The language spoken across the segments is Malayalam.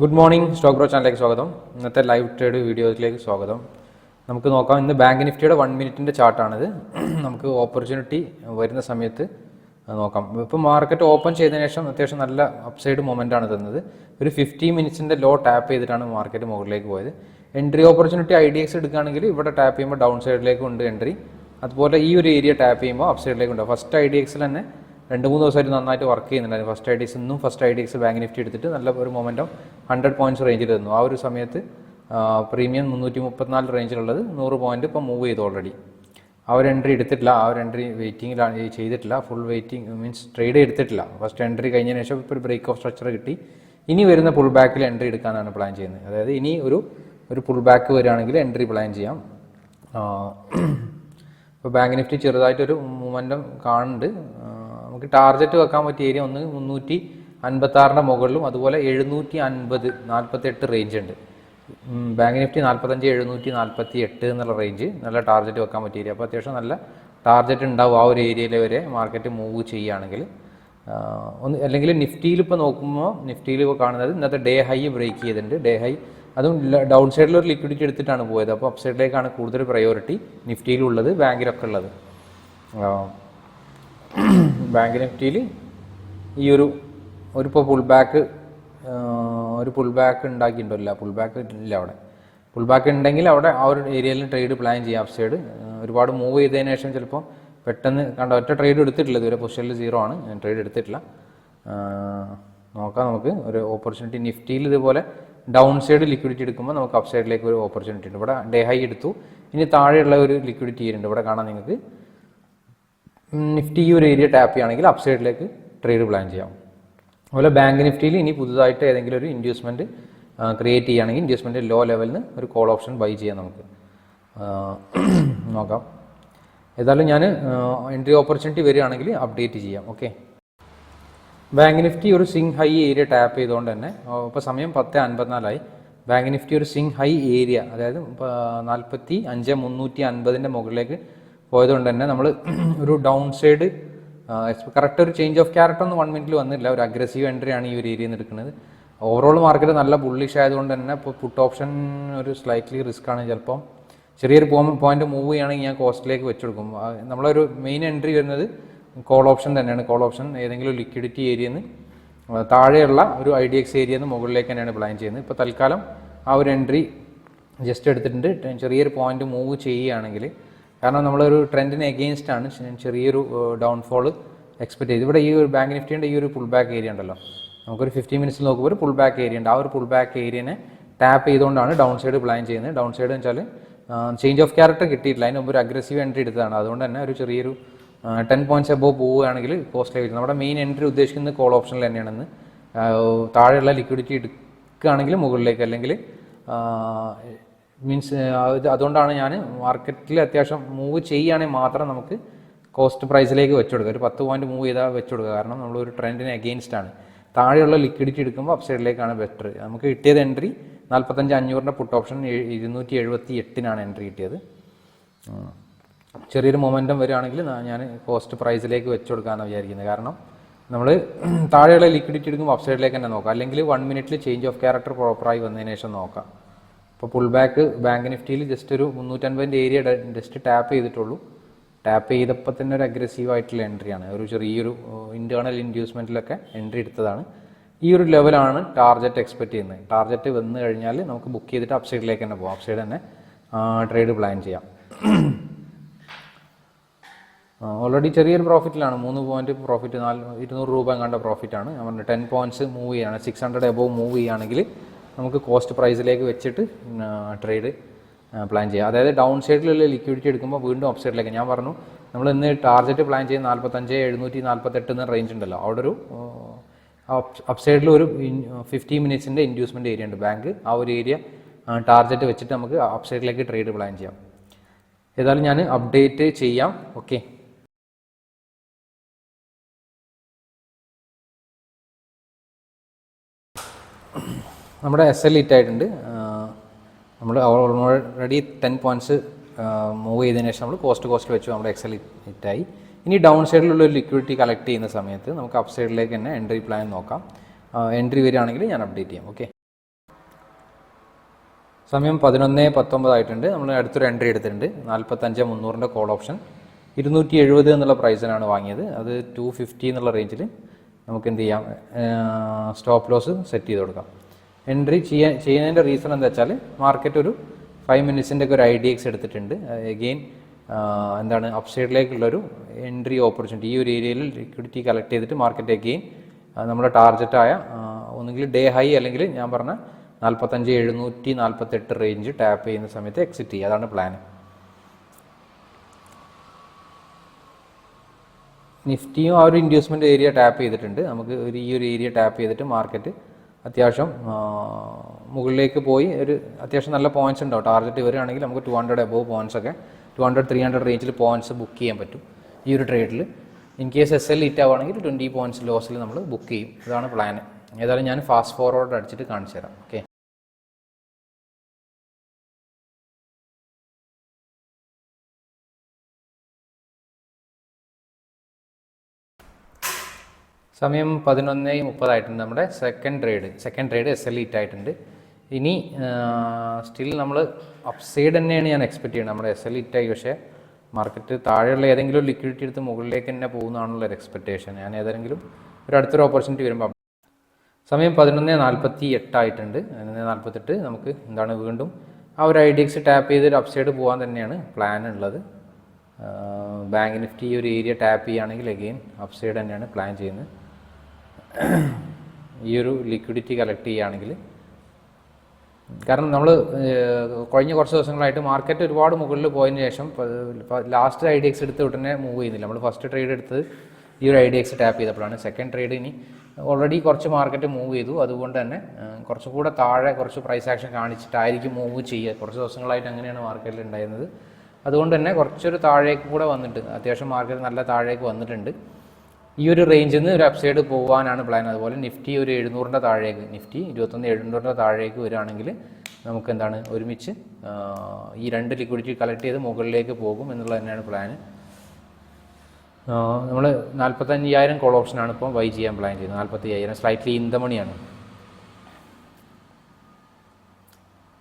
ഗുഡ് മോർണിംഗ് സ്റ്റോക്ക് ബ്രോ ചാനലിലേക്ക് സ്വാഗതം. ഇന്നത്തെ ലൈവ് ട്രേഡ് വീഡിയോയിലേക്ക് സ്വാഗതം. നമുക്ക് നോക്കാം ഇന്ന് ബാങ്ക് നിഫ്റ്റിയുടെ വൺ മിനിറ്റിന്റെ ചാർട്ടാണിത് നമുക്ക് ഓപ്പർച്യൂണിറ്റി വരുന്ന സമയത്ത് നോക്കാം. ഇപ്പോൾ മാർക്കറ്റ് ഓപ്പൺ ചെയ്തതിനു ശേഷം അത്യാവശ്യം നല്ല അപ്സൈഡ് മൊമെന്റ് ആണ് തന്നത്. ഒരു ഫിഫ്റ്റി മിനിറ്റ്സിന്റെ ലോ ടാപ്പ് ചെയ്തിട്ടാണ് മാർക്കറ്റ് മുകളിലേക്ക് പോയത്. Entry opportunity I D X എടുക്കുകയാണെങ്കിൽ ഇവിടെ ടാപ്പ് ചെയ്യുമ്പോൾ ഡൗൺ സൈഡിലേക്ക് ഉണ്ട് എൻട്രി അതുപോലെ ഈ ഒരു ഏരിയ ടാപ്പ് ചെയ്യുമ്പോൾ അപ്സൈഡിലേക്കും ഉണ്ട്. ഫസ്റ്റ് ഐ ഡി എക്സിൽ തന്നെ രണ്ട് മൂന്ന് ദിവസമായിട്ട് നന്നായിട്ട് വർക്ക് ചെയ്യുന്നുണ്ടായിരുന്നു. ഫസ്റ്റ് ഐ ഡി എക്സ് ഇന്നും first I D X bank Nifty എടുത്തിട്ട് നല്ല ഒരു മൊമെന്റം ഹൺഡ്രഡ് പോയിന്റ്സ് റേഞ്ചിൽ തന്നു. ആ ഒരു സമയത്ത് പ്രീമിയം മുന്നൂറ്റി മുപ്പത്തിനാല് റേഞ്ചിലുള്ളത് നൂറ് പോയിന്റ് ഇപ്പം മൂവ് ചെയ്തു ഓൾറെഡി ആ ഒരു എൻട്രി എടുത്തിട്ടില്ല. ആ ഒരു എൻട്രി വെയിറ്റിങ്ങിലാണ് ചെയ്തിട്ടില്ല. ഫുൾ വെയിറ്റിംഗ് മീൻസ് ട്രേഡ് എടുത്തിട്ടില്ല. ഫസ്റ്റ് എൻട്രി കഴിഞ്ഞതിന് ശേഷം ഇപ്പോൾ ഒരു ബ്രേക്ക് ഓഫ് സ്ട്രക്ചർ കിട്ടി. ഇനി വരുന്ന ഫുൾ ബാക്കിൽ എൻട്രി എടുക്കാനാണ് പ്ലാൻ ചെയ്യുന്നത്. അതായത് ഇനി ഒരു ഒരു ഫുൾ ബാക്ക് വരികയാണെങ്കിൽ എൻട്രി പ്ലാൻ ചെയ്യാം. ഇപ്പോൾ ബാങ്ക് നിഫ്റ്റി ചെറുതായിട്ടൊരു മൂവ്മെന്റം കാണുന്നുണ്ട്. നമുക്ക് ടാർഗറ്റ് വെക്കാൻ പറ്റിയ ഏരിയ ഒന്ന് മുന്നൂറ്റി അൻപത്താറിന്റെ മുകളിലും അതുപോലെ എഴുന്നൂറ്റി അൻപത് നാൽപ്പത്തെട്ട് റേഞ്ച് ഉണ്ട്. ബാങ്ക് നിഫ്റ്റി നാൽപ്പത്തഞ്ച് എഴുന്നൂറ്റി നാൽപ്പത്തി എട്ട് എന്നുള്ള റേഞ്ച് നല്ല ടാർഗറ്റ് വെക്കാൻ പറ്റിയ ഏരിയ അപ്പോൾ അത്യാവശ്യം നല്ല ടാർഗറ്റ് ഉണ്ടാവും ആ ഒരു ഏരിയയിൽ വരെ മാർക്കറ്റ് മൂവ് ചെയ്യുകയാണെങ്കിൽ. ഒന്ന് അല്ലെങ്കിൽ നിഫ്റ്റിയിൽ ഇപ്പോൾ നോക്കുമ്പോൾ നിഫ്റ്റിയിൽ ഇപ്പോൾ കാണുന്നത് ഇന്നത്തെ ഡേ ഹൈ ബ്രേക്ക് ചെയ്തിട്ടുണ്ട്. ഡേ ഹൈ അതും ഡൗൺ സൈഡിൽ ഒരു ലിക്വിഡിറ്റി എടുത്തിട്ടാണ് പോയത്. അപ്പോൾ അപ്സൈഡിലേക്കാണ് കൂടുതൽ പ്രയോറിറ്റി നിഫ്റ്റിയിലുള്ളത് ബാങ്കിലൊക്കെ ഉള്ളത്. ബാങ്ക് നിഫ്റ്റിയിൽ ഈ ഒരു ഒരു പുൾ ബാക്ക് ഒരു പുൾ ബാക്ക് ഉണ്ടാക്കിയിട്ടുണ്ടല്ല. പുൾ ബാക്ക് ഇല്ല അവിടെ. പുൾ ബാക്ക് ഉണ്ടെങ്കിൽ അവിടെ ആ ഒരു ഏരിയയിൽ ട്രേഡ് പ്ലാൻ ചെയ്യാം അപ്പ് സൈഡ് ഒരുപാട് മൂവ് ചെയ്തതിന് ശേഷം ചിലപ്പോൾ പെട്ടെന്ന് കണ്ട ഒറ്റ ട്രേഡ് എടുത്തിട്ടില്ല. ഇതുവരെ പൊസിഷനിൽ സീറോ ആണ്. ഞാൻ ട്രേഡ് എടുത്തിട്ടില്ല. നോക്കാം നമുക്ക്. ഒരു ഓപ്പർച്യൂണിറ്റി നിഫ്റ്റിയിൽ ഇതുപോലെ ഡൗൺ സൈഡ് ലിക്വിഡിറ്റി എടുക്കുമ്പോൾ നമുക്ക് അപ്പ് സൈഡിലേക്ക് ഒരു ഓപ്പർച്യൂണിറ്റി ഉണ്ട്. ഇവിടെ ഡേ ഹൈ എടുത്തു. ഇനി താഴെയുള്ള ഒരു ലിക്വിഡിറ്റി ഉണ്ട്. ഇവിടെ കാണാം നിങ്ങൾക്ക്. നിഫ്റ്റി ഈ ഒരു ഏരിയ ടാപ്പ് ചെയ്യുകയാണെങ്കിൽ അപ്സൈഡിലേക്ക് ട്രേഡ് പ്ലാൻ ചെയ്യാം. അതുപോലെ ബാങ്ക് നിഫ്റ്റിയിൽ ഇനി പുതുതായിട്ട് ഏതെങ്കിലും ഒരു ഇൻഡ്യൂസ്മെന്റ് ക്രിയേറ്റ് ചെയ്യുകയാണെങ്കിൽ ഇൻഡ്യൂസ്മെന്റ് ലോ ലെവലിൽ ഒരു കോൾ ഓപ്ഷൻ ബൈ ചെയ്യാം നമുക്ക്. നോക്കാം. ഏതായാലും ഞാൻ എൻട്രി ഓപ്പർച്യൂണിറ്റി വരികയാണെങ്കിൽ അപ്ഡേറ്റ് ചെയ്യാം. ഓക്കെ ബാങ്ക് നിഫ്റ്റി ഒരു സിങ് ഹൈ ഏരിയ ടാപ്പ് ചെയ്തുകൊണ്ട് തന്നെ ഇപ്പോൾ സമയം പത്ത് അൻപത്തിനാലായി. ബാങ്ക് നിഫ്റ്റി ഒരു സിങ് ഹൈ ഏരിയ അതായത് നാൽപ്പത്തി അഞ്ച് മുന്നൂറ്റി അൻപതിന്റെ മുകളിലേക്ക് പോയതുകൊണ്ട് തന്നെ നമ്മൾ ഒരു ഡൗൺ സൈഡ് കറക്റ്റ് ഒരു ചേഞ്ച് ഓഫ് ക്യാരക്ടർ ഒന്നും വൺ മിനിറ്റിൽ വന്നില്ല. ഒരു അഗ്രസീവ് എൻട്രി ആണ് ഈ ഒരു ഏരിയയിൽ നിന്ന് എടുക്കുന്നത്. ഓവറോൾ മാർക്കറ്റ് നല്ല ബുള്ളിഷ് ആയതുകൊണ്ട് തന്നെ ഇപ്പോൾ പുട്ട് ഓപ്ഷൻ ഒരു സ്ലൈറ്റ്ലി റിസ്ക് ആണ് ചിലപ്പം. ചെറിയൊരു പോയിന്റ് മൂവ് ചെയ്യുകയാണെങ്കിൽ ഞാൻ കോസ്റ്റിലേക്ക് വെച്ചെടുക്കും. നമ്മളൊരു മെയിൻ എൻട്രി വരുന്നത് കോൾ ഓപ്ഷൻ തന്നെയാണ്. കോൾ ഓപ്ഷൻ ഏതെങ്കിലും ലിക്വിഡിറ്റി ഏരിയയിൽ നിന്ന് താഴെയുള്ള ഒരു ഐ ഡി എക്സ് ഏരിയയിൽ നിന്ന് മുകളിലേക്ക് തന്നെയാണ് പ്ലാൻ ചെയ്യുന്നത്. ഇപ്പോൾ തൽക്കാലം ആ ഒരു എൻട്രി ജസ്റ്റ് എടുത്തിട്ടുണ്ട്. ചെറിയൊരു പോയിന്റ് മൂവ് ചെയ്യുകയാണെങ്കിൽ കാരണം നമ്മളൊരു ട്രെൻഡിന് എഗെയിൻസ്റ്റ് ആണ്. ചെറിയൊരു ഡൗൺഫോൾ എക്സ്പെക്ട് ചെയ്ത്. ഇവിടെ ഈ ഒരു ബാങ്ക് നിഫ്റ്റിയുടെ ഈ ഒരു പുൾ ബാക്ക് ഏരിയ ഉണ്ടല്ലോ. നമുക്കൊരു ഫിഫ്റ്റി മിനിറ്റ്സ് നോക്കുമ്പോൾ ഒരു പുൾ ബാക്ക് ഏരിയ ഉണ്ട്. ആ ഒരു പുൾ ബാക്ക് ഏരിയനെ ടാപ്പ് ചെയ്തുകൊണ്ടാണ് ഡൗൺ സൈഡ് പ്ലാൻ ചെയ്യുന്നത്. ഡൗൺ സൈഡ് എന്ന് വെച്ചാൽ ചേഞ്ച് ഓഫ് ക്യാരക്ടർ കിട്ടിയിട്ടില്ല. അതിന് മുമ്പ് ഒരു അഗ്രസീവ് എൻട്രി എടുത്തതാണ്. അതുകൊണ്ട് തന്നെ ഒരു ചെറിയൊരു ടെൻ പോയിന്റ്സ് എബോ പോവുകയാണെങ്കിൽ കോസ്റ്റിലേക്ക് വരും. നമ്മുടെ മെയിൻ എൻട്രി ഉദ്ദേശിക്കുന്നത് കോൾ ഓപ്ഷനിൽ തന്നെയാണെന്ന്. താഴെയുള്ള ലിക്വിഡിറ്റി എടുക്കുകയാണെങ്കിൽ മുകളിലേക്ക് അല്ലെങ്കിൽ മീൻസ് അതുകൊണ്ടാണ് ഞാൻ മാർക്കറ്റിൽ അത്യാവശ്യം മൂവ് ചെയ്യുകയാണെങ്കിൽ മാത്രം നമുക്ക് കോസ്റ്റ് പ്രൈസിലേക്ക് വെച്ചുകൊടുക്കുക. ഒരു പത്ത് പോയിന്റ് മൂവ് ചെയ്താൽ വെച്ചുകൊടുക്കുക. കാരണം നമ്മളൊരു ട്രെൻഡിന് അഗെയിൻസ്റ്റ് ആണ്. താഴെയുള്ള ലിക്വിഡിറ്റി എടുക്കുമ്പോൾ അപ്സൈഡിലേക്കാണ് ബെറ്റർ നമുക്ക് കിട്ടിയത് എൻട്രി നാൽപ്പത്തഞ്ച് അഞ്ഞൂറിന്റെ പുട്ട് ഓപ്ഷൻ ഇരുന്നൂറ്റി എഴുപത്തി എട്ടിനാണ് എൻട്രി കിട്ടിയത് ചെറിയൊരു മൊമെന്റം വരികയാണെങ്കിൽ ഞാൻ കോസ്റ്റ് പ്രൈസിലേക്ക് വെച്ച് കൊടുക്കാമെന്ന് വിചാരിക്കുന്നത്. കാരണം നമ്മൾ താഴെയുള്ള ലിക്വിഡിറ്റി എടുക്കുമ്പോൾ അപ്സൈഡിലേക്ക് തന്നെ നോക്കാം. അല്ലെങ്കിൽ വൺ മിനിറ്റിൽ ചേഞ്ച് ഓഫ് ക്യാരക്ടർ പ്രോപ്പറായി വന്നതിന് ശേഷം നോക്കാം. ഇപ്പോൾ പുൾ ബാക്ക് ബാങ്ക് നിഫ്റ്റിയിൽ ജസ്റ്റ് ഒരു മുന്നൂറ്റൻപതിന്റെ ഏരിയ ജസ്റ്റ് ടാപ്പ് ചെയ്തിട്ടുള്ളൂ. ടാപ്പ് ചെയ്തപ്പോൾ തന്നെ ഒരു അഗ്രസീവ് ആയിട്ടുള്ള എൻട്രിയാണ് ഒരു ചെറിയൊരു ഇന്റേർണൽ ഇൻഡ്യൂസ്മെന്റിലൊക്കെ എൻട്രി എടുത്തതാണ്. ഈ ഒരു ലെവലാണ് ടാർജറ്റ് എക്സ്പെക്ട് ചെയ്യുന്നത്. ടാർജറ്റ് വന്നു കഴിഞ്ഞാൽ നമുക്ക് ബുക്ക് ചെയ്തിട്ട് അപ്സൈഡിലേക്ക് തന്നെ പോകാം അപ്സൈഡ് സൈഡ് തന്നെ ട്രേഡ് പ്ലാൻ ചെയ്യാം. ഓൾറെഡി ചെറിയൊരു പ്രോഫിറ്റിലാണ് മൂന്ന് പോയിന്റ് പ്രോഫിറ്റ് നാല് ഇരുന്നൂറ് രൂപ കണ്ട പ്രോഫിറ്റാണ് പറഞ്ഞു ടെൻ പോയിന്റ്സ് മൂവ് ചെയ്യുകയാണ് സിക്സ് ഹൺഡ്രഡ് എബോവ് മൂവ് ചെയ്യുകയാണെങ്കിൽ നമുക്ക് കോസ്റ്റ് പ്രൈസിലേക്ക് വെച്ചിട്ട് ട്രേഡ് പ്ലാൻ ചെയ്യാം. അതായത് ഡൗൺ സൈഡിലുള്ള ലിക്വിഡിറ്റി എടുക്കുമ്പോൾ വീണ്ടും അപ്സൈഡിലേക്ക് ഞാൻ പറഞ്ഞു നമ്മൾ ഇന്ന് ടാർഗറ്റ് പ്ലാൻ ചെയ്ത് നാൽപ്പത്തഞ്ച് എഴുന്നൂറ്റി നാൽപ്പത്തെട്ട് എന്ന റേഞ്ച് ഉണ്ടല്ലോ. അവിടെ ഒരു അപ് സൈഡിൽ ഒരു ഫിഫ്റ്റി മിനിറ്റ്സിന്റെ ഇൻഡ്യൂസ്മെന്റ് ഏരിയ ഉണ്ട്. ബാങ്ക് ആ ഒരു ഏരിയ ടാർഗറ്റ് വെച്ചിട്ട് നമുക്ക് അപ്സൈഡിലേക്ക് ട്രേഡ് പ്ലാൻ ചെയ്യാം. ഏതായാലും ഞാൻ അപ്ഡേറ്റ് ചെയ്യാം. ഓക്കെ നമ്മുടെ എസ് എൽ ഹിറ്റ് ആയിട്ടുണ്ട്. നമ്മൾ ഓൾറെഡി ടെൻ പോയിന്റ്സ് മൂവ് ചെയ്തതിന് ശേഷം നമ്മൾ കോസ്റ്റ് കോസ്റ്റ് വെച്ചു നമ്മുടെ എക്സൽ ഹിറ്റായി ഇനി ഡൗൺ സൈഡിലുള്ള ഒരു ലിക്വിഡിറ്റി കളക്ട് ചെയ്യുന്ന സമയത്ത് നമുക്ക് അപ്പ് സൈഡിലേക്ക് തന്നെ എൻട്രി പ്ലാൻ നോക്കാം. എൻട്രി വരികയാണെങ്കിൽ ഞാൻ അപ്ഡേറ്റ് ചെയ്യാം. ഓക്കെ സമയം പതിനൊന്ന് പത്തൊമ്പതായിട്ടുണ്ട് നമ്മൾ അടുത്തൊരു എൻട്രി എടുത്തിട്ടുണ്ട്. നാൽപ്പത്തഞ്ച് മുന്നൂറിന്റെ കോൾ ഓപ്ഷൻ ഇരുന്നൂറ്റി എഴുപത് എന്നുള്ള പ്രൈസിനാണ് വാങ്ങിയത്. അത് ടു ഫിഫ്റ്റി എന്നുള്ള റേഞ്ചിൽ നമുക്ക് എന്ത് ചെയ്യാം? സ്റ്റോപ്പ് ലോസ് സെറ്റ് ചെയ്ത് കൊടുക്കാം. എൻട്രി ചെയ്യാൻ ചെയ്യുന്നതിന്റെ റീസൺ എന്താ വെച്ചാൽ മാർക്കറ്റ് ഒരു ഫൈവ് മിനിറ്റ്സിന്റെ ഒക്കെ ഒരു ഐ ഡി എക്സ് എടുത്തിട്ടുണ്ട് എഗെയിൻ എന്താണ് അപ്സൈഡിലേക്കുള്ളൊരു എൻട്രി ഓപ്പർച്യൂണിറ്റി ഈ ഒരു ഏരിയയിൽ ലിക്വിഡിറ്റി കളക്ട് ചെയ്തിട്ട് മാർക്കറ്റ് എഗെയിൻ നമ്മുടെ ടാർഗറ്റായ ഒന്നുകിൽ ഡേ ഹൈ അല്ലെങ്കിൽ ഞാൻ പറഞ്ഞ നാൽപ്പത്തഞ്ച് എഴുന്നൂറ്റി നാൽപ്പത്തെട്ട് റേഞ്ച് ടാപ്പ് ചെയ്യുന്ന സമയത്ത് എക്സിറ്റ് ചെയ്യുക. അതാണ് പ്ലാൻ നിഫ്റ്റിയും ആ ഒരു ഇൻഡ്യൂസ്മെന്റ് ഏരിയ ടാപ്പ് ചെയ്തിട്ടുണ്ട്. നമുക്ക് ഒരു ഈ ഒരു ഏരിയ ടാപ്പ് ചെയ്തിട്ട് മാർക്കറ്റ് അത്യാവശ്യം മുകളിലേക്ക് പോയി ഒരു അത്യാവശ്യം നല്ല പോയിന്റ്സ് ഉണ്ടാവും ടാർഗറ്റ് വരികയാണെങ്കിൽ നമുക്ക് ടു ഹൺഡ്രഡ് എബോവ് പോയിന്റ്സ് ഒക്കെ ടു ഹൺഡ്രഡ് ത്രീ ഹൺഡ്രഡ് റേഞ്ചിൽ പോയിന്റ്സ് ബുക്ക് ചെയ്യാൻ പറ്റും ഈ ഒരു ട്രേഡിൽ in case S L hit ആവുകയാണെങ്കിൽ ട്വന്റി പോയിന്റ്സ് ലോസിൽ നമ്മൾ ബുക്ക് ചെയ്യും. ഇതാണ് പ്ലാൻ ഏതായാലും ഞാൻ ഫാസ്റ്റ് ഫോർവേഡ് അടിച്ചിട്ട് കാണിച്ചു തരാം ഓക്കെ സമയം പതിനൊന്ന് മുപ്പതായിട്ടുണ്ട് നമ്മുടെ second trade second trade S L hit ആയിട്ടുണ്ട്. ഇനി സ്റ്റിൽ നമ്മൾ അപ്സൈഡ് തന്നെയാണ് ഞാൻ എക്സ്പെക്റ്റ് ചെയ്യുന്നത്. നമ്മുടെ എസ് എൽ ഇറ്റ് ആയി. പക്ഷേ മാർക്കറ്റ് താഴെയുള്ള ഏതെങ്കിലും ലിക്വിഡിറ്റി എടുത്ത് മുകളിലേക്ക് തന്നെ പോകുന്നതാണുള്ള ഒരു എക്സ്പെക്റ്റേഷൻ ഞാൻ ഏതെങ്കിലും ഒരു അടുത്തൊരു ഓപ്പർച്യൂണിറ്റി വരുമ്പോൾ സമയം പതിനൊന്ന് നാൽപ്പത്തി എട്ടായിട്ടുണ്ട് പതിനൊന്ന് നാൽപ്പത്തെട്ട് നമുക്ക് എന്താണ് വീണ്ടും ആ ഒരു ഐ ഡി എക്സ് ടാപ്പ് ചെയ്ത് അപ്സൈഡ് പോകാൻ തന്നെയാണ് പ്ലാൻ ഉള്ളത്. ബാങ്ക് നിഫ്റ്റി ഈ ഒരു ഏരിയ ടാപ്പ് ചെയ്യുകയാണെങ്കിൽ അഗെയിൻ അപ്സൈഡ് തന്നെയാണ് പ്ലാൻ ചെയ്യുന്നത്. ഈ ഒരു ലിക്വിഡിറ്റി കളക്ട് ചെയ്യുകയാണെങ്കിൽ. കാരണം നമ്മൾ കഴിഞ്ഞ കുറച്ച് ദിവസങ്ങളായിട്ട് മാർക്കറ്റ് ഒരുപാട് മുകളിൽ പോയതിന് ശേഷം ലാസ്റ്റ് ഐ ഡി എക്സ് എടുത്ത് ഉടനെ മൂവ് ചെയ്യുന്നില്ല. നമ്മൾ ഫസ്റ്റ് ട്രേഡ് എടുത്തത് ഈ ഒരു ഐ ഡി എക്സ് ടാപ്പ് ചെയ്തപ്പോഴാണ്. സെക്കൻഡ് ട്രേഡ് ഇനി ഓൾറെഡി കുറച്ച് മാർക്കറ്റ് മൂവ് ചെയ്തു. അതുകൊണ്ട് തന്നെ കുറച്ചുകൂടെ കുറച്ചും താഴെ കുറച്ച് പ്രൈസ് ആക്ഷൻ കാണിച്ചിട്ടായിരിക്കും മൂവ് ചെയ്യുക. കുറച്ച് ദിവസങ്ങളായിട്ട് അങ്ങനെയാണ് മാർക്കറ്റിൽ ഉണ്ടായിരുന്നത്. അതുകൊണ്ട് തന്നെ കുറച്ചൊരു താഴേക്ക് കൂടെ വന്നിട്ട് അത്യാവശ്യം മാർക്കറ്റ് നല്ല താഴേക്ക് വന്നിട്ടുണ്ട്. ഈ ഒരു റേഞ്ചിൽ നിന്ന് ഒരു അപ്സൈഡ് പോകാനാണ് പ്ലാൻ അതുപോലെ നിഫ്റ്റി ഒരു എഴുന്നൂറിന്റെ താഴേക്ക് നിഫ്റ്റി ഇരുപത്തൊന്ന് എഴുന്നൂറിന്റെ താഴേക്ക് വരികയാണെങ്കിൽ നമുക്ക് എന്താണ്? ഒരുമിച്ച് ഈ രണ്ട് ലിക്വിഡിറ്റി കളക്ട് ചെയ്ത് മുകളിലേക്ക് പോകും എന്നുള്ളത് തന്നെയാണ് പ്ലാൻ നമ്മൾ നാൽപ്പത്തഞ്ചായിരം കോൾ ഓപ്ഷനാണ് ഇപ്പോൾ വൈ ചെയ്യാൻ പ്ലാൻ ചെയ്യുന്നത്. നാൽപ്പത്തി അയ്യായിരം സ്ലൈറ്റ്ലി ഇന്തമണിയാണ്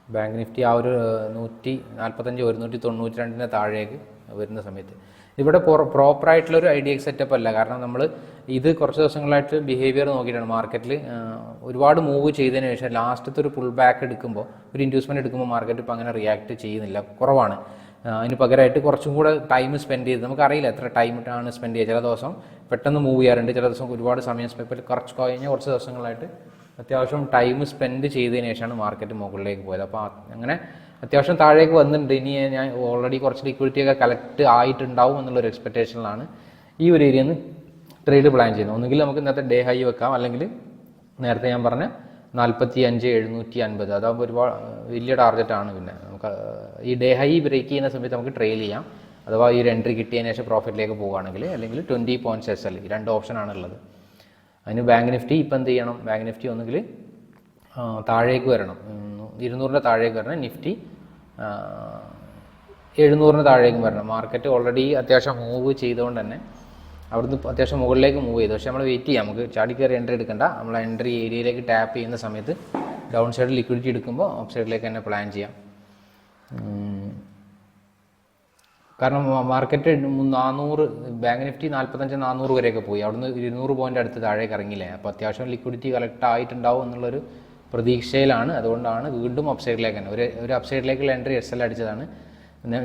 ബാങ്ക് നിഫ്റ്റി ആ ഒരു നൂറ്റി നാൽപ്പത്തഞ്ച് ഒരുന്നൂറ്റി തൊണ്ണൂറ്റി രണ്ടിന് താഴേക്ക് വരുന്ന സമയത്ത്. ഇവിടെ പ്രോപ്പറായിട്ടുള്ള ഒരു ഐ സെറ്റപ്പ് അല്ല. കാരണം നമ്മൾ ഇത് കുറച്ച് ദിവസങ്ങളായിട്ട് ബിഹേവിയർ നോക്കിയിട്ടാണ് മാർക്കറ്റിൽ ഒരുപാട് മൂവ് ചെയ്തതിന് ശേഷം ലാസ്റ്റത്തെ ഒരു പുൾ ബാക്ക് എടുക്കുമ്പോൾ ഒരു ഇൻഡ്യൂസ്മെന്റ് എടുക്കുമ്പോൾ മാർക്കറ്റ് ഇപ്പോൾ അങ്ങനെ റിയാക്ട് ചെയ്യുന്നില്ല. കുറവാണ്. അതിന് പകരമായിട്ട് കുറച്ചും കൂടെ ടൈം സ്പെൻഡ് ചെയ്ത് നമുക്കറിയില്ല എത്ര ടൈം ആണ് സ്പെൻഡ് ചെയ്യുക. ചില ദിവസം പെട്ടെന്ന് മൂവ് ചെയ്യാറുണ്ട്. ചില ദിവസം ഒരുപാട് സമയം സ്പെൻഡ് കുറച്ച് കഴിഞ്ഞ കുറച്ച് ദിവസങ്ങളായിട്ട് അത്യാവശ്യം ടൈം സ്പെൻഡ് ചെയ്തതിന് ശേഷമാണ് മാർക്കറ്റ് മുകളിലേക്ക് പോയത്. അപ്പോൾ അങ്ങനെ അത്യാവശ്യം താഴേക്ക് വന്നിട്ടുണ്ട്. ഇനി ഞാൻ ഓൾറെഡി കുറച്ച് ലിക്വിഡിറ്റി ഒക്കെ കളക്ട് ആയിട്ടുണ്ടാവും എന്നുള്ളൊരു എക്സ്പെക്റ്റേഷനിലാണ് ഈ ഒരു ഏരിയയിൽ നിന്ന് ട്രേഡ് പ്ലാൻ ചെയ്യുന്നത്. ഒന്നുകിൽ നമുക്ക് ഇന്നത്തെ ഡേ ഹൈ വെക്കാം. അല്ലെങ്കിൽ നേരത്തെ ഞാൻ പറഞ്ഞ നാൽപ്പത്തി അഞ്ച് എഴുന്നൂറ്റി അൻപത് അതാകുമ്പോൾ ഒരുപാട് വലിയ ടാർഗറ്റാണ് പിന്നെ. നമുക്ക് ഈ ഡേ ഹൈ ബ്രേക്ക് ചെയ്യുന്ന സമയത്ത് നമുക്ക് ട്രെയിൽ ചെയ്യാം. അഥവാ ഈ ഒരു എൻട്രി കിട്ടിയതിന് ശേഷം പ്രോഫിറ്റിലേക്ക് പോകുകയാണെങ്കിൽ അല്ലെങ്കിൽ ട്വന്റി പോയിന്റ്സ് എസ് എൽ രണ്ട് ഓപ്ഷനാണ് ഉള്ളത് അതിന് ബാങ്ക് നിഫ്റ്റി ഇപ്പം എന്ത് ചെയ്യണം? ബാങ്ക് നിഫ്റ്റി ഒന്നുകിൽ താഴേക്ക് വരണം. ഇരുന്നൂറിന്റെ താഴേക്ക് വരണം. നിഫ്റ്റി എഴുന്നൂറിന് താഴേക്കും വരണം. മാർക്കറ്റ് ഓൾറെഡി അത്യാവശ്യം മൂവ് ചെയ്തുകൊണ്ട് തന്നെ അവിടുന്ന് അത്യാവശ്യം മുകളിലേക്ക് മൂവ് ചെയ്തു. പക്ഷേ നമ്മൾ വെയിറ്റ് ചെയ്യാം. നമുക്ക് ചാടി കയറി എൻട്രി എടുക്കണ്ട. നമ്മൾ എൻട്രി ഏരിയയിലേക്ക് ടാപ്പ് ചെയ്യുന്ന സമയത്ത് ഡൗൺ സൈഡ് ലിക്വിഡിറ്റി എടുക്കുമ്പോൾ അപ്പ് സൈഡിലേക്ക് തന്നെ പ്ലാൻ ചെയ്യാം. കാരണം മാർക്കറ്റ് നാനൂറ് ബാങ്ക് നിഫ്റ്റി നാൽപ്പത്തഞ്ച് നാനൂറ് വരെയൊക്കെ പോയി. അവിടുന്ന് ഇരുന്നൂറ് പോയിന്റ് അടുത്ത് താഴേക്ക് ഇറങ്ങില്ലേ അപ്പോൾ അത്യാവശ്യം ലിക്വിഡിറ്റി കളക്ട് ആയിട്ടുണ്ടാവും എന്നുള്ളൊരു പ്രതീക്ഷയിലാണ്. അതുകൊണ്ടാണ് വീണ്ടും അപ്സൈഡിലേക്ക് തന്നെ. ഒരു ഒരു അപ്സൈഡിലേക്കുള്ള എൻട്രി എസ് എൽ അടിച്ചതാണ്.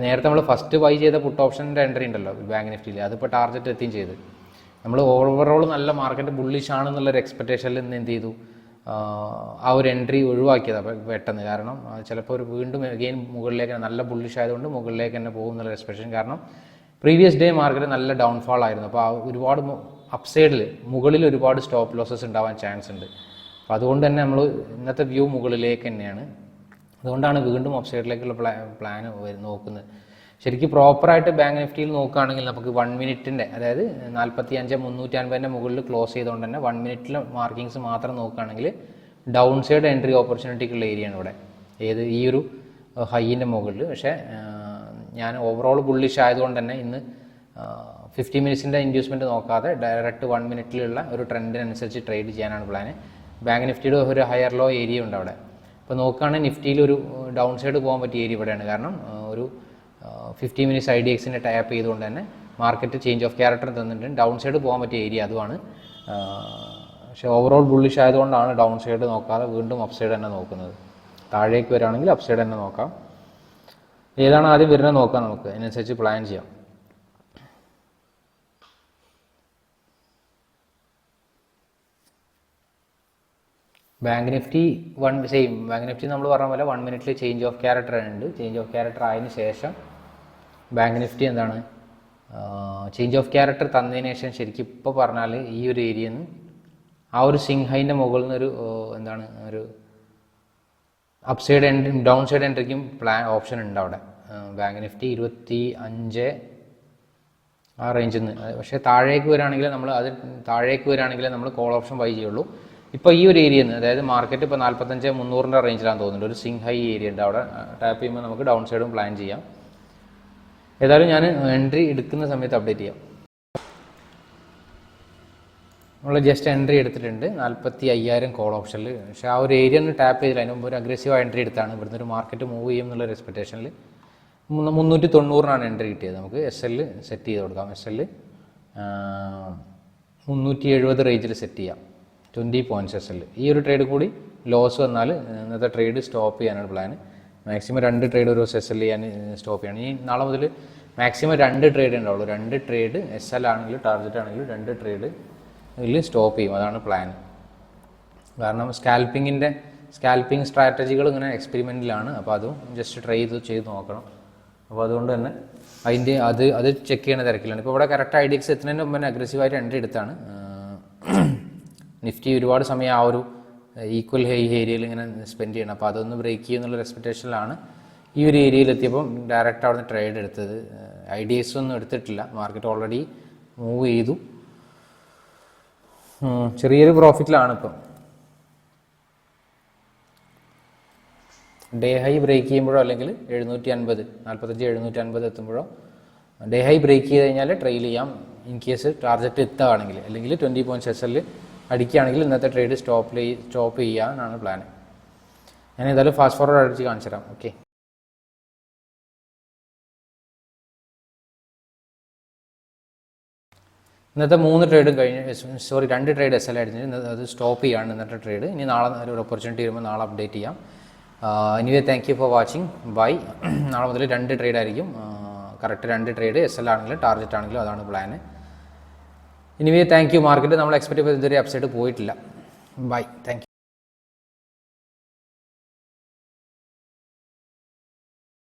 നേരത്തെ നമ്മൾ ഫസ്റ്റ് ബൈ ചെയ്ത പുട്ട് ഓപ്ഷന്റെ എൻട്രി ഉണ്ടല്ലോ ബാങ്ക് നിഫ്റ്റിയിൽ അതിപ്പോൾ ടാർഗറ്റ് എത്തുകയും ചെയ്ത്. നമ്മൾ ഓവറോൾ നല്ല മാർക്കറ്റ് ബുള്ളിഷ് ആണെന്നുള്ളൊരു എക്സ്പെക്റ്റേഷനിൽ നിന്ന് എന്ത് ചെയ്തു? ആ ഒരു എൻട്രി ഒഴിവാക്കിയത് അപ്പോൾ പെട്ടെന്ന്. കാരണം ചിലപ്പോൾ ഒരു വീണ്ടും അഗെയിൻ മുകളിലേക്ക് നല്ല ബുള്ളിഷ് ആയതുകൊണ്ട് മുകളിലേക്ക് തന്നെ പോകും എന്നുള്ള എക്സ്പെക്ടേഷൻ കാരണം പ്രീവിയസ് ഡേ മാർക്കറ്റ് നല്ല ഡൗൺഫാൾ ആയിരുന്നു. അപ്പോൾ ആ ഒരുപാട് അപ്സൈഡിൽ മുകളിൽ ഒരുപാട് സ്റ്റോപ്പ് ലോസസ് ഉണ്ടാവാൻ ചാൻസ് ഉണ്ട്. അപ്പോൾ അതുകൊണ്ട് തന്നെ നമ്മൾ ഇന്നത്തെ വ്യൂ മുകളിലേക്ക് തന്നെയാണ്. അതുകൊണ്ടാണ് വീണ്ടും അപ്സൈഡിലേക്കുള്ള പ്ലാ പ്ലാൻ നോക്കുന്നത്. ശരിക്കും പ്രോപ്പറായിട്ട് ബാങ്ക് നിഫ്റ്റിയിൽ നോക്കുകയാണെങ്കിൽ നമുക്ക് വൺ മിനിറ്റിന്റെ അതായത് നാൽപ്പത്തി അഞ്ച് മുന്നൂറ്റി അൻപതിന്റെ മുകളിൽ ക്ലോസ് ചെയ്തുകൊണ്ട് തന്നെ വൺ മിനിറ്റിലെ മാർക്കിങ്സ് മാത്രം നോക്കുകയാണെങ്കിൽ ഡൗൺ സൈഡ് എൻട്രി ഓപ്പർച്യൂണിറ്റിക്കുള്ള ഏരിയയാണ് ഇവിടെ. ഏത് ഈ ഒരു ഹൈയിന്റെ മുകളിൽ. പക്ഷേ ഞാൻ ഓവറോൾ ബുള്ളിഷ് ആയതുകൊണ്ട് തന്നെ ഇന്ന് ഫിഫ്റ്റി മിനിറ്റ്സിന്റെ ഇൻഡ്യൂസ്മെന്റ് നോക്കാതെ ഡയറക്റ്റ് വൺ മിനിറ്റിലുള്ള ഒരു ട്രെൻഡിനനുസരിച്ച് ട്രേഡ് ചെയ്യാനാണ് പ്ലാന് ബാങ്ക് നിഫ്റ്റിയുടെ ഒരു ഹയർ ലോ ഏരിയ ഉണ്ട് അവിടെ. ഇപ്പോൾ നോക്കുകയാണെങ്കിൽ നിഫ്റ്റിയിൽ ഒരു ഡൗൺ സൈഡ് പോകാൻ പറ്റിയ ഏരിയ ഇവിടെയാണ്. കാരണം ഒരു ഫിഫ്റ്റി മിനിറ്റ്സ് ഐ ഡി എക്സിനെ ടൈപ്പ് ചെയ്തുകൊണ്ട് തന്നെ മാർക്കറ്റ് ചേഞ്ച് ഓഫ് ക്യാരക്ടർ തന്നിട്ടുണ്ട്. ഡൗൺ സൈഡ് പോകാൻ പറ്റിയ ഏരിയ അതുമാണ്. പക്ഷേ ഓവറോൾ ബുള്ളിഷ് ആയതുകൊണ്ടാണ് ഡൗൺ സൈഡ് നോക്കാതെ വീണ്ടും അപ്സൈഡ് സൈഡ് തന്നെ നോക്കുന്നത്. താഴേക്ക് വരാണെങ്കിൽ അപ്സൈഡ് സൈഡ് തന്നെ നോക്കാം. ഏതാണ് ആദ്യം വരുന്നത് നോക്കാം നമുക്ക്. അതിനനുസരിച്ച് പ്ലാൻ ചെയ്യാം. Bank Nifty one same bank Nifty നമ്മൾ പറഞ്ഞ പോലെ വൺ മിനിറ്റിൽ ചേഞ്ച് ഓഫ് ക്യാരക്ടർ ഉണ്ട്. ചേഞ്ച് ഓഫ് ക്യാരക്ടർ ആയതിനു ശേഷം ബാങ്ക് നിഫ്റ്റി എന്താണ്? ചേഞ്ച് ഓഫ് ക്യാരക്ടർ തന്നതിന് ശേഷം ശരിക്കും ഇപ്പോൾ പറഞ്ഞാൽ ഈ ഒരു ഏരിയയിൽ നിന്ന് ആ ഒരു സിംഹൈന്റെ മുകളിൽ നിന്നൊരു എന്താണ് ഒരു up side entry down side എൻട്രിക്കും plan option ഉണ്ട് അവിടെ. ബാങ്ക് നിഫ്റ്റി ഇരുപത്തി അഞ്ച് ആ റേഞ്ചിൽ നിന്ന് പക്ഷേ താഴേക്ക് വരികയാണെങ്കിൽ നമ്മൾ അത് താഴേക്ക് വരികയാണെങ്കിൽ നമ്മൾ കോൾ ഓപ്ഷൻ ബൈ ചെയ്യുള്ളൂ. ഇപ്പോൾ ഈ ഒരു നിന്ന് അതായത് മാർക്കറ്റ് ഇപ്പോൾ നാൽപ്പത്തഞ്ച് മുന്നൂറിന്റെ റേഞ്ചിലാണ് തോന്നുന്നത് ഒരു സിംഗ് ഹൈ ഏരിയ ഉണ്ട് അവിടെ ടാപ്പ് ചെയ്യുമ്പോൾ നമുക്ക് ഡൗൺ സൈഡും പ്ലാൻ ചെയ്യാം. ഏതായാലും ഞാൻ എൻട്രി എടുക്കുന്ന സമയത്ത് അപ്ഡേറ്റ് ചെയ്യാം. നമ്മൾ ജസ്റ്റ് എൻട്രി എടുത്തിട്ടുണ്ട്. നാൽപ്പത്തി അയ്യായിരം കോൾ ഓപ്ഷനിൽ പക്ഷേ ആ ഒരു ഏരിയ ഒന്ന് ടാപ്പ് ചെയ്തില്ല. അതിന് മുമ്പ് ഒരു അഗ്രസീവ് എൻട്രി എടുത്താണ്. ഇവിടുന്ന് ഒരു മാർക്കറ്റ് മൂവ് ചെയ്യും എന്നുള്ള എക്സ്പെക്ടേഷനിൽ മുന്നൂറ്റി തൊണ്ണൂറിനാണ് എൻട്രി കിട്ടിയത്. നമുക്ക് എസ് എല്ല് സെറ്റ് ചെയ്ത് കൊടുക്കാം. എസ് എല്ല് മുന്നൂറ്റി എഴുപത് റേഞ്ചിൽ സെറ്റ് ചെയ്യാം. ട്വന്റി പോയിന്റ് എല്ല് ഈ ഒരു ട്രേഡ് കൂടി ലോസ് വന്നാൽ ഇന്നത്തെ ട്രേഡ് സ്റ്റോപ്പ് ചെയ്യാനാണ് പ്ലാൻ മാക്സിമം രണ്ട് ട്രേഡ് ഒരു എൽ ചെയ്യാൻ സ്റ്റോപ്പ് ചെയ്യണം. ഇനി നാളെ മുതൽ മാക്സിമം രണ്ട് ട്രേഡ് ഉണ്ടാവുള്ളൂ. രണ്ട് ട്രേഡ് എസ് എൽ ആണെങ്കിലും ടാർഗറ്റ് ആണെങ്കിലും രണ്ട് ട്രേഡ് ഇതിൽ സ്റ്റോപ്പ് ചെയ്യും. അതാണ് പ്ലാൻ കാരണം സ്കാൽപ്പിങ്ങിന്റെ സ്കാൽപ്പിംഗ് സ്ട്രാറ്റജികൾ ഇങ്ങനെ എക്സ്പെരിമെന്റിലാണ് അപ്പോൾ അതും ജസ്റ്റ് ട്രൈ ചെയ്ത് ചെയ്ത് നോക്കണം. അപ്പോൾ അതുകൊണ്ട് തന്നെ അതിന്റെ അത് അത് ചെക്ക് ചെയ്യണ തിരക്കിലാണ്. ഇപ്പോൾ ഇവിടെ കറക്റ്റ് ഐ ഡി എക്സ് എത്തുന്നതിന് മുമ്പ് തന്നെ അഗ്രസീവായിട്ട് എൻട്രി എടുത്താണ്. നിഫ്റ്റി ഒരുപാട് സമയം ആ ഒരു ഈക്വൽ ഹൈ ഏരിയയിൽ ഇങ്ങനെ സ്പെൻഡ് ചെയ്യണം. അപ്പോൾ അതൊന്ന് ബ്രേക്ക് ചെയ്യുന്നുള്ള എക്സ്പെക്ടേഷനിലാണ് ഈ ഒരു ഏരിയയിൽ എത്തിയപ്പം ഡയറക്റ്റ് അവിടുന്ന് ട്രേഡ് എടുത്തത്. ഐ ഡി എസ് ഒന്നും എടുത്തിട്ടില്ല. മാർക്കറ്റ് ഓൾറെഡി മൂവ് ചെയ്തു. ചെറിയൊരു പ്രോഫിറ്റിലാണ് ഇപ്പം. ഡേ ഹൈ ബ്രേക്ക് ചെയ്യുമ്പോഴോ അല്ലെങ്കിൽ എഴുന്നൂറ്റി അൻപത് നാൽപ്പത്തഞ്ച് എഴുന്നൂറ്റി അൻപത് എത്തുമ്പോഴോ ഡേ ഹൈ ബ്രേക്ക് ചെയ്ത് കഴിഞ്ഞാൽ ട്രെയിൽ ചെയ്യാം. ഇൻ കേസ് ടാർജറ്റ് എത്തുകയാണെങ്കിൽ അല്ലെങ്കിൽ ട്വന്റി പോയിന്റ് എസ് എൽ അടിക്കുകയാണെങ്കിൽ ഇന്നത്തെ ട്രേഡ് സ്റ്റോപ്പ് സ്റ്റോപ്പ് ചെയ്യാനാണ് പ്ലാൻ ഞാൻ ഏതായാലും ഫാസ്റ്റ് ഫോർവേഡ് അടിച്ച് കാണിച്ചു തരാം. ഓക്കെ ഇന്നത്തെ മൂന്ന് ട്രേഡും കഴിഞ്ഞ്. സോറി രണ്ട് ട്രേഡ് എസ് എൽ ആയിരുന്നു അത് സ്റ്റോപ്പ് ചെയ്യാണ് ഇന്നത്തെ ട്രേഡ് ഇനി നാളെ ഒരു ഓപ്പർച്യൂണിറ്റി വരുമ്പോൾ നാളെ അപ്ഡേറ്റ് ചെയ്യാം. Anyway thank you for watching bye നാളെ മുതൽ രണ്ട് ട്രേഡ് ആയിരിക്കും. കറക്റ്റ് രണ്ട് ട്രേഡ് എസ് എൽ ആണെങ്കിലും ടാർഗറ്റ് ആണെങ്കിലും അതാണ് plan anyway thank you market നമ്മൾ എക്സ്പെക്ട് ചെയ്ത് ഇതുവരെ അപ്സൈഡ് പോയിട്ടില്ല. Bye thank